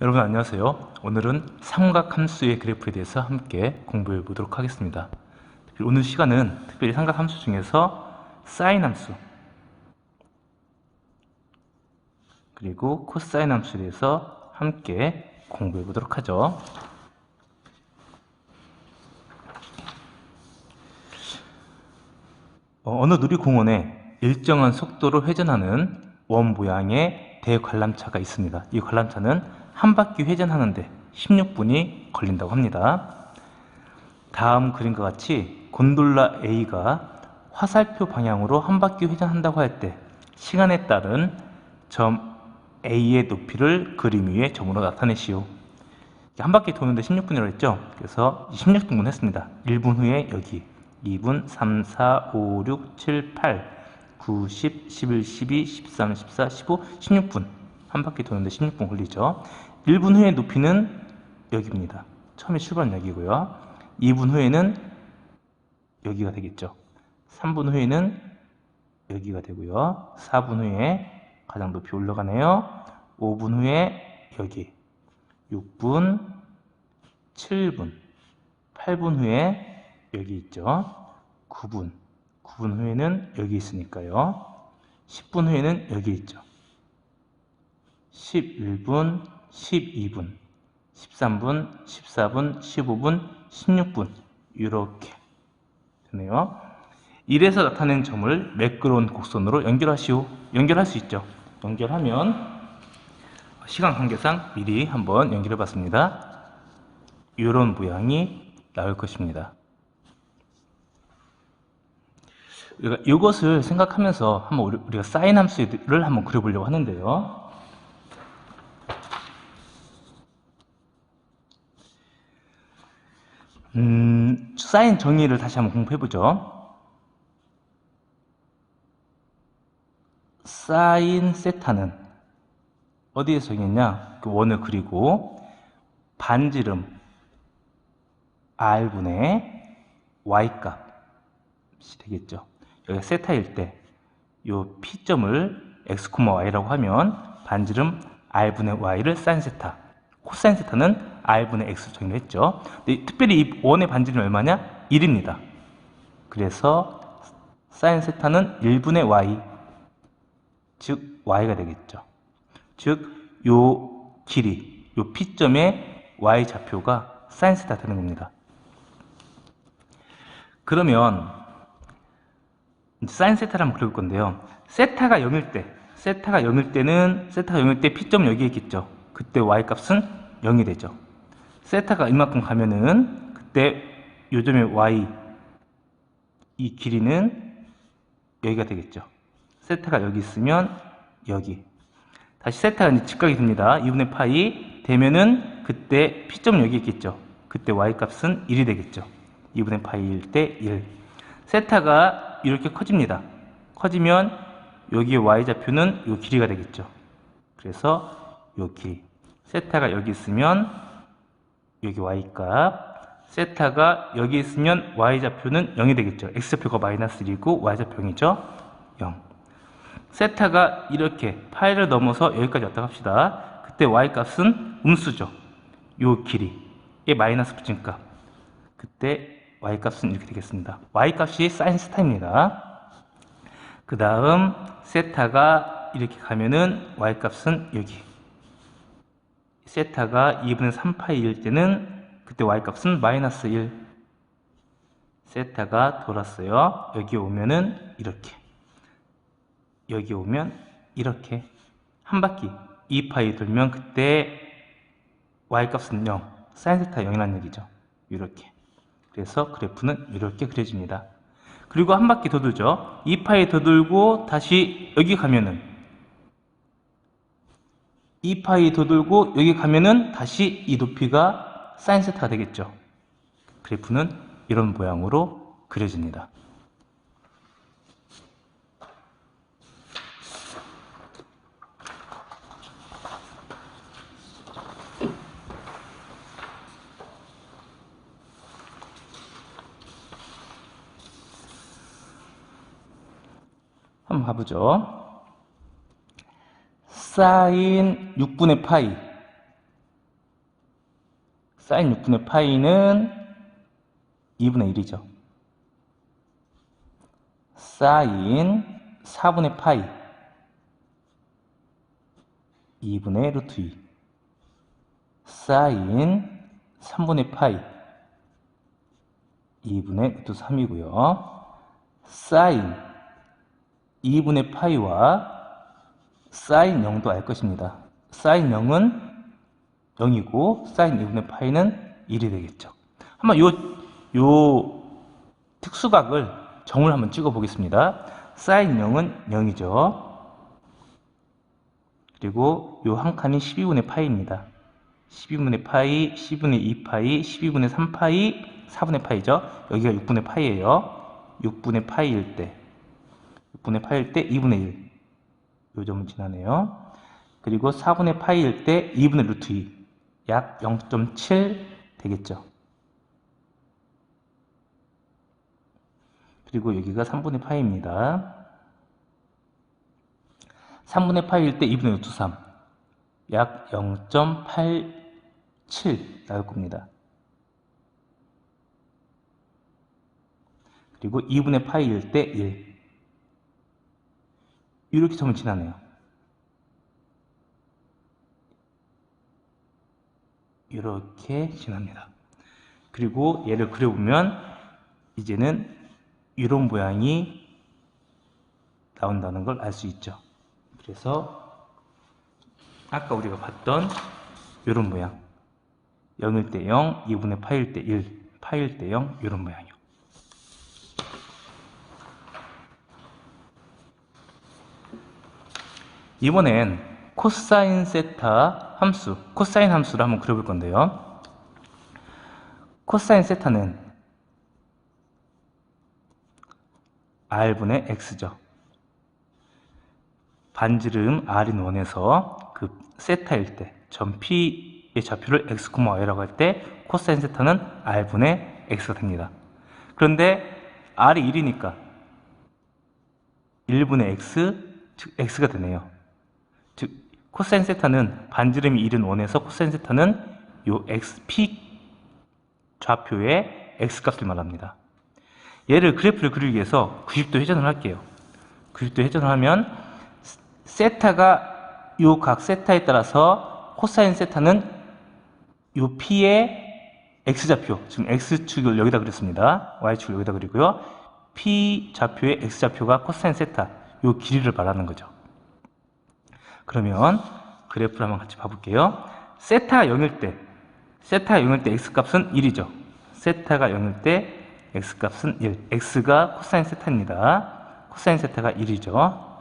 여러분 안녕하세요. 오늘은 삼각함수의 그래프에 대해서 함께 공부해 보도록 하겠습니다. 오늘 시간은 특별히 삼각함수 중에서 사인 함수 그리고 코사인 함수에 대해서 함께 공부해 보도록 하죠. 어, 어느 놀이공원에 일정한 속도로 회전하는 원 모양의 대관람차가 있습니다. 이 관람차는 한 바퀴 회전하는데 16분이 걸린다고 합니다. 다음 그림과 같이 곤돌라 A가 화살표 방향으로 한 바퀴 회전한다고 할 때 시간에 따른 점 A의 높이를 그림 위에 점으로 나타내시오. 한 바퀴 도는데 16분이라고 했죠? 그래서 16분분 했습니다. 1분 후에 여기 2분, 3, 4, 5, 6, 7, 8, 9, 10, 11, 12, 13, 14, 15, 16분. 한 바퀴 도는데 16분 걸리죠. 1분 후에 높이는 여기입니다. 처음에 출발은 여기고요. 2분 후에는 여기가 되겠죠. 3분 후에는 여기가 되고요. 4분 후에 가장 높이 올라가네요. 5분 후에 여기. 6분, 7분, 8분 후에 여기 있죠. 9분, 9분 후에는 여기 있으니까요. 10분 후에는 여기 있죠. 11분, 12분, 13분, 14분, 15분, 16분 이렇게 되네요. 1에서 나타낸 점을 매끄러운 곡선으로 연결하시오. 연결할 수 있죠. 연결하면 시간 관계상 미리 한번 연결해 봤습니다. 이런 모양이 나올 것입니다. 우리가 이것을 생각하면서 한번 우리- 우리가 사인 함수를 한번 그려보려고 하는데요. 음, 사인 정의를 다시 한번 공부해보죠. 사인 세타는 어디에서 정했냐? 그 원을 그리고 반지름 r분의 y 값이 되겠죠. 여기가 세타일 때 이 p점을 x, y라고 하면 반지름 r분의 y를 사인 세타 코사인 세타는 r분의 x 정의를 했죠. 특별히 이 원의 반지름이 얼마냐? 1입니다. 그래서 사인 세타는 1분의 y 즉 y가 되겠죠. 즉 요 길이 요 p점의 y 좌표가 사인 세타 되는 겁니다. 그러면 사인 세타를 한번 그릴 건데요. 세타가 0일 때, 세타가 0일 때는 세타가 0일 때 p점 여기 있겠죠. 그때 y 값은 0이 되죠. 세타가 이만큼 가면은 그때 요점의 y 이 길이는 여기가 되겠죠. 세타가 여기 있으면 여기. 다시 세타가 이제 직각이 됩니다. 2분의 파이 되면은 그때 p점 여기 있겠죠. 그때 y 값은 1이 되겠죠. 2분의 파이일 때 1. 세타가 이렇게 커집니다. 커지면 여기의 y좌표는 이 길이가 되겠죠. 그래서 이 길이. 세타가 여기 있으면 여기 y값. 세타가 여기 있으면 y좌표는 0이 되겠죠. x좌표가 마이너스 1이고 y좌표 0이죠. 0. 세타가 이렇게 파이를 넘어서 여기까지 왔다 합시다. 그때 y값은 음수죠. 요 길이에 마이너스 붙인 값. 그때 y값은 이렇게 되겠습니다. y값이 사인 세타입니다. 그 다음 세타가 이렇게 가면은 y값은 여기. 세타가 2분의 3파이일 때는 그때 y값은 마이너스 1. 세타가 돌았어요. 여기 오면은 이렇게. 여기 오면 이렇게. 한 바퀴 2파이 돌면 그때 y값은 0. 사인 세타 0이라는 얘기죠. 이렇게. 그래서 그래프는 이렇게 그려집니다. 그리고 한 바퀴 더 돌죠. 2파이 더 돌고 다시 여기 가면은 2파이 더 돌고 여기 가면은 다시 이 높이가 사인 세타가 되겠죠. 그래프는 이런 모양으로 그려집니다. 한번 가보죠. 사인 6분의 파이 사인 6분의 파이는 2분의 1이죠. 사인 4분의 파이 2분의 루트 2 사인 3분의 파이 2분의 루트 3이고요. 사인 2분의 파이와 사인 0도 알 것입니다. 사인 0은 0이고 사인 2분의 파이는 1이 되겠죠. 한번 요, 요 특수각을 정을 한번 찍어 보겠습니다. 사인 0은 0이죠. 그리고 요 한 칸이 12분의 파이입니다. 12분의 파이, 12분의 2 파이, 12분의 3 파이, 4분의 파이죠. 여기가 6분의 파이예요. 6분의 파이일 때 6분의 파이일 때 2분의 1. 요 점은 지나네요. 그리고 4분의 파이일 때 2분의 루트 2. 약 0.7 되겠죠. 그리고 여기가 3분의 파이입니다. 3분의 파이일 때 2분의 루트 3. 약 0.87 나올 겁니다. 그리고 2분의 파이일 때 1. 이렇게 지나네요. 이렇게 지납니다. 그리고 얘를 그려보면 이제는 이런 모양이 나온다는 걸 알 수 있죠. 그래서 아까 우리가 봤던 이런 모양 0일 때 0, 2분의 파일 때 1, 파일 때 0 이런 모양이요. 이번엔 코사인 세타 함수, 코사인 함수를 한번 그려볼 건데요. 코사인 세타는 r분의 x죠. 반지름 r인 원에서 그 세타일 때, 점 p의 좌표를 x, y라고 할 때 코사인 세타는 r분의 x가 됩니다. 그런데 r이 1이니까 1분의 x, 즉 x가 되네요. 즉 코사인 세타는 반지름이 1은 원에서 코사인 세타는 요 x, p 좌표의 x값을 말합니다. 얘를 그래프를 그리기 위해서 90도 회전을 할게요. 90도 회전을 하면 세타가 요 각 세타에 따라서 코사인 세타는 요 p의 x좌표, 지금 x축을 여기다 그렸습니다. y축을 여기다 그리고요. p 좌표의 x좌표가 코사인 세타, 요 길이를 말하는 거죠. 그러면 그래프를 한번 같이 봐볼게요. 세타가 0일 때, 세타가 0일 때 x값은 1이죠. 세타가 0일 때 x값은 1. x가 코사인 세타입니다. 코사인 세타가 1이죠.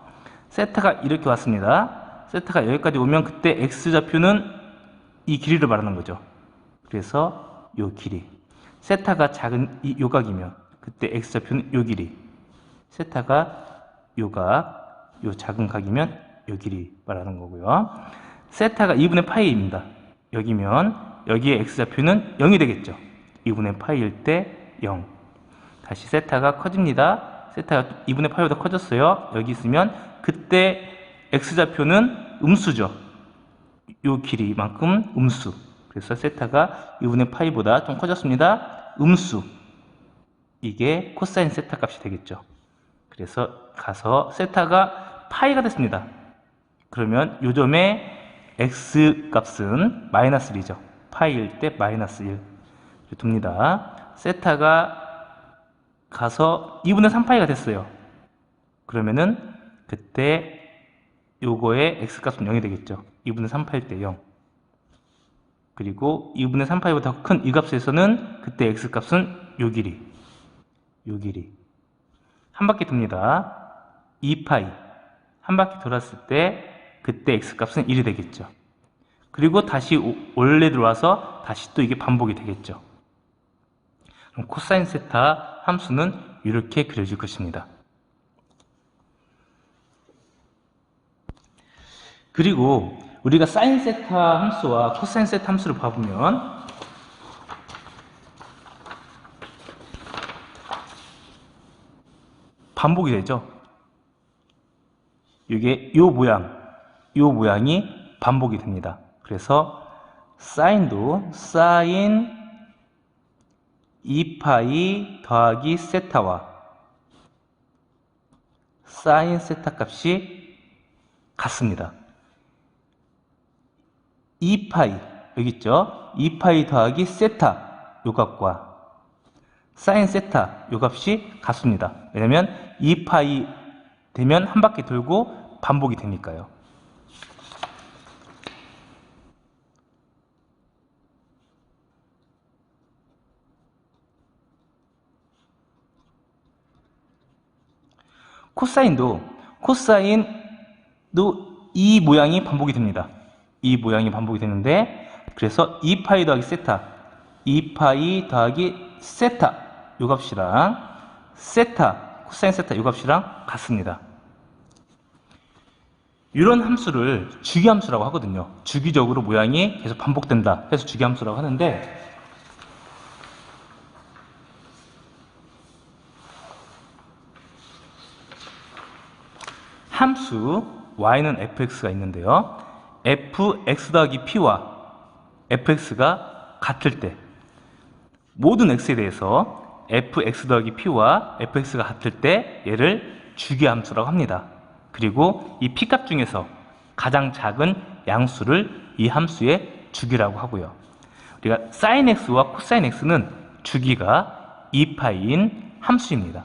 세타가 이렇게 왔습니다. 세타가 여기까지 오면 그때 x좌표는 이 길이를 말하는 거죠. 그래서 요 길이. 세타가 작은 이 요각이면 그때 x좌표는 요 길이. 세타가 요각, 요 작은 각이면 요 길이 말하는 거고요. 세타가 2분의 파이입니다. 여기면 여기에 x좌표는 0이 되겠죠. 2분의 파이일 때 0. 다시 세타가 커집니다. 세타가 2분의 파이보다 커졌어요. 여기 있으면 그때 x좌표는 음수죠. 요 길이만큼 음수. 그래서 세타가 2분의 파이보다 좀 커졌습니다. 음수. 이게 코사인 세타 값이 되겠죠. 그래서 가서 세타가 파이가 됐습니다. 그러면 요점의 x 값은 마이너스 1이죠. 파이일 때 마이너스 1 둡니다. 세타가 가서 2분의 3파이가 됐어요. 그러면은 그때 요거의 x값은 0이 되겠죠. 2분의 3파일 때 0. 그리고 2분의 3파이보다 큰 이 값에서는 그때 x값은 요 길이. 요 길이. 한 바퀴 돕니다. 2파이. 한 바퀴 돌았을 때 그때 x값은 1이 되겠죠. 그리고 다시 원래 들어와서 다시 또 이게 반복이 되겠죠. 그럼 코사인 세타 함수는 이렇게 그려질 것입니다. 그리고 우리가 사인 세타 함수와 코사인 세타 함수를 봐보면 반복이 되죠. 이게 요 모양, 요 모양이 반복이 됩니다. 그래서 사인도 사인 2파이 더하기 세타와 사인 세타 값이 같습니다. 2파이 여기 있죠? 2파이 더하기 세타 요 값과 사인 세타 요 값이 같습니다. 왜냐면 2파이 되면 한 바퀴 돌고 반복이 되니까요. 코사인도 코사인도 이 모양이 반복이 됩니다. 이 모양이 반복이 되는데 그래서 2파이 더하기 세타 2파이 더하기 세타 요 값이랑 세타 코사인 세타 요 값이랑 같습니다. 이런 함수를 주기함수라고 하거든요. 주기적으로 모양이 계속 반복된다 해서 주기함수라고 하는데 함수 y는 fx가 있는데요. fx 더하기 p와 fx가 같을 때 모든 x에 대해서 fx 더하기 p와 fx가 같을 때 얘를 주기 함수라고 합니다. 그리고 이 p값 중에서 가장 작은 양수를 이 함수의 주기라고 하고요. 우리가 sin x와 cosine x는 주기가 2파인 함수입니다.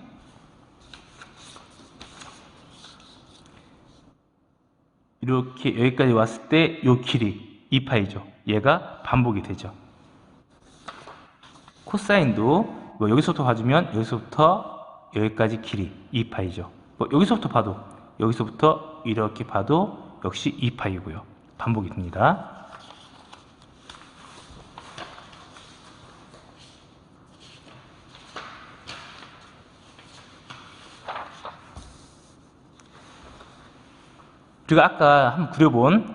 이렇게 여기까지 왔을 때 요 길이 2파이죠. 얘가 반복이 되죠. 코사인도 뭐 여기서부터 봐주면 여기서부터 여기까지 길이 2파이죠. 뭐 여기서부터 봐도 여기서부터 이렇게 봐도 역시 2파이고요. 반복이 됩니다. 우리가 아까 한번 그려본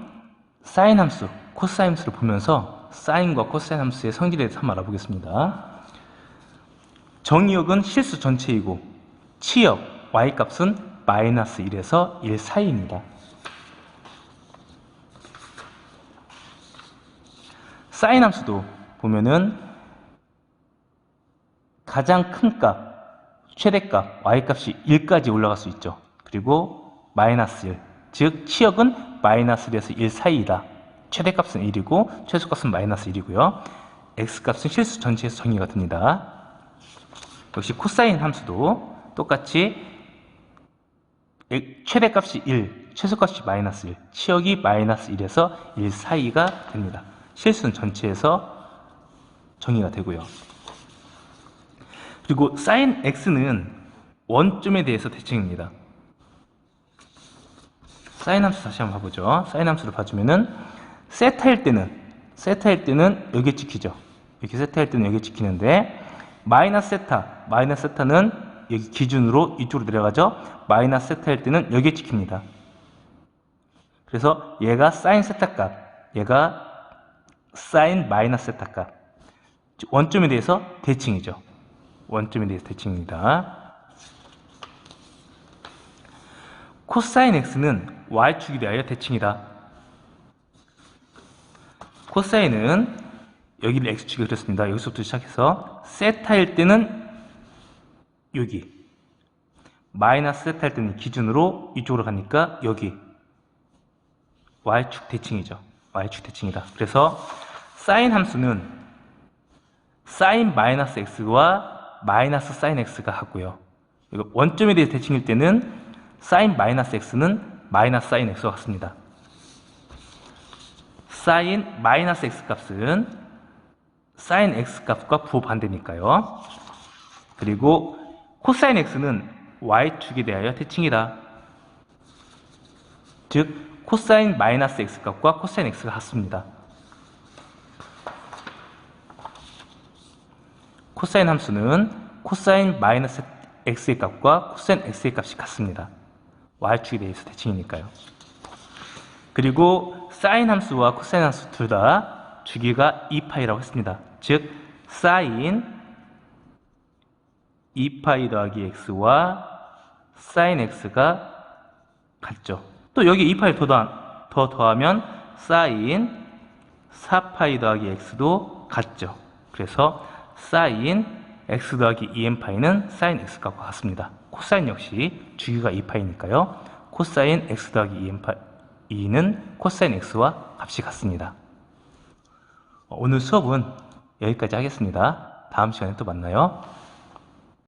사인 함수, 코사인 함수를 보면서 사인과 코사인 함수의 성질에 대해서 한번 알아보겠습니다. 정의역은 실수 전체이고 치역 y값은 마이너스 1에서 1 사이입니다. 사인 함수도 보면은 가장 큰 값, 최대값 y값이 1까지 올라갈 수 있죠. 그리고 마이너스 1, 즉 치역은 마이너스 1에서 1 사이이다. 최대값은 1이고 최소값은 마이너스 1이고요. x값은 실수 전체에서 정의가 됩니다. 역시 코사인 함수도 똑같이 최대값이 1, 최소값이 마이너스 1, 치역이 마이너스 1에서 1 사이가 됩니다. 실수는 전체에서 정의가 되고요. 그리고 사인 x는 원점에 대해서 대칭입니다. 사인 함수 다시 한번 봐보죠. 사인 함수를 봐주면은 세타일 때는 세타일 때는 여기 찍히죠. 이렇게 세타일 때는 여기 찍히는데 마이너스 세타 마이너스 세타는 여기 기준으로 이쪽으로 내려가죠. 마이너스 세타일 때는 여기에 찍힙니다. 그래서 얘가 사인 세타 값, 얘가 사인 마이너스 세타 값. 원점에 대해서 대칭이죠. 원점에 대해서 대칭입니다. 코사인 x는 y축에 대하여 대칭이다. 코사인은 여기를 x축에 그렸습니다. 여기서부터 시작해서 세타일 때는 여기 마이너스 세타일 때는 기준으로 이쪽으로 가니까 여기 y축 대칭이죠. y축 대칭이다. 그래서 사인 함수는 사인 마이너스 x와 마이너스 사인 x가 같고요. 원점에 대해 대칭일 때는 사인 마이너스 x는 마이너스 사인 x와 같습니다. 사인 마이너스 x 값은 사인 x 값과 부반대니까요. 그리고 코사인 x는 y축에 대하여 대칭이다. 즉 코사인 마이너스 x 값과 코사인 x가 같습니다. 코사인 함수는 코사인 마이너스 x의 값과 코사인 x의 값이 같습니다. Y축에 대해서 대칭이니까요. 그리고 사인 함수와 코사인 함수 둘 다 주기가 2파이라고 했습니다. 즉 사인 2파이 더하기 x와 사인 x가 같죠. 또 여기 2파이 더, 더 더하면 사인 4파이 더하기 x도 같죠. 그래서 사인 x 더하기 2n파이는 사인 x값과 같습니다. 코사인 역시 주기가 2파이니까요. 코사인 x 더하기 2n파, 2는 코사인 x와 값이 같습니다. 어, 오늘 수업은 여기까지 하겠습니다. 다음 시간에 또 만나요.